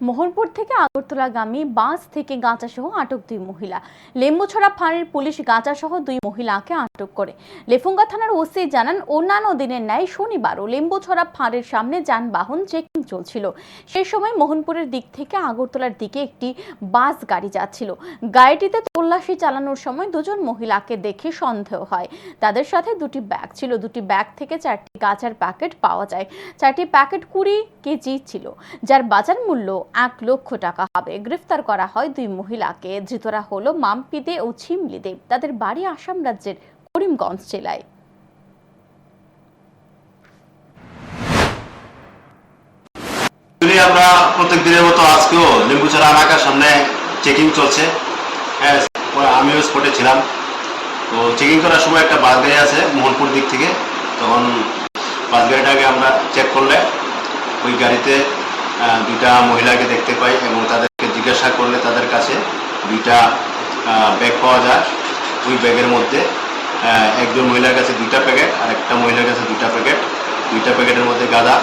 মোহনপুর থেকে আগরতলাগামী বাস থেকে গাঁজাসহ আটক দুই মহিলা। লেম্বুছড়া ফাঁড়ির পুলিশ গাঁজাসহ দুই মহিলাকে আটক করে। লেফুঙ্গা থানার ওসি জানান, অন্যান্য দিনের ন্যায় শনিবারও লেম্বুছড়া ফাঁড়ির সামনে যানবাহন চেকিং চলছিল। সেই সময় মোহনপুরের দিক থেকে আগরতলার দিকে একটি বাস গাড়ি যাচ্ছিল। গাড়িটিতে তল্লাশি চালানোর সময় দুজন মহিলাকে দেখে সন্দেহ হয়। তাদের সাথে দুটি ব্যাগ ছিল। দুটি ব্যাগ থেকে চারটি গাঁজার প্যাকেট পাওয়া যায়। চারটি প্যাকেট কুড়ি কেজি ছিল, যার বাজার মূল্য এক লক্ষ টাকা হবে। গ্রেফতার করা হয় দুই মহিলাকে। ধৃতরা হলো মাম্পিদে ও ছিমলিদে। তাদের বাড়ি আসাম রাজ্যের করিমগঞ্জ জেলায়। আমরা প্রত্যেক দিনের মতো আজকেও লেম্বুচারা এলাকার সামনে চেকিং চলছে হ্যাঁ আমিও স্পটে ছিলাম। তো চেকিং করার সময় একটা বাস গাড়ি আছে মোহনপুর দিক থেকে। তখন বাস গাড়িটাকে আমরা চেক করলে ওই গাড়িতে দুইটা মহিলাকে দেখতে পাই এবং তাদেরকে জিজ্ঞাসা করলে তাদের কাছে দুইটা ব্যাগ পাওয়া যায়। ওই ব্যাগের মধ্যে একজন মহিলার কাছে দুইটা প্যাকেট আর একটা মহিলার কাছে দুইটা প্যাকেট। দুইটা প্যাকেটের মধ্যে গাঁদা।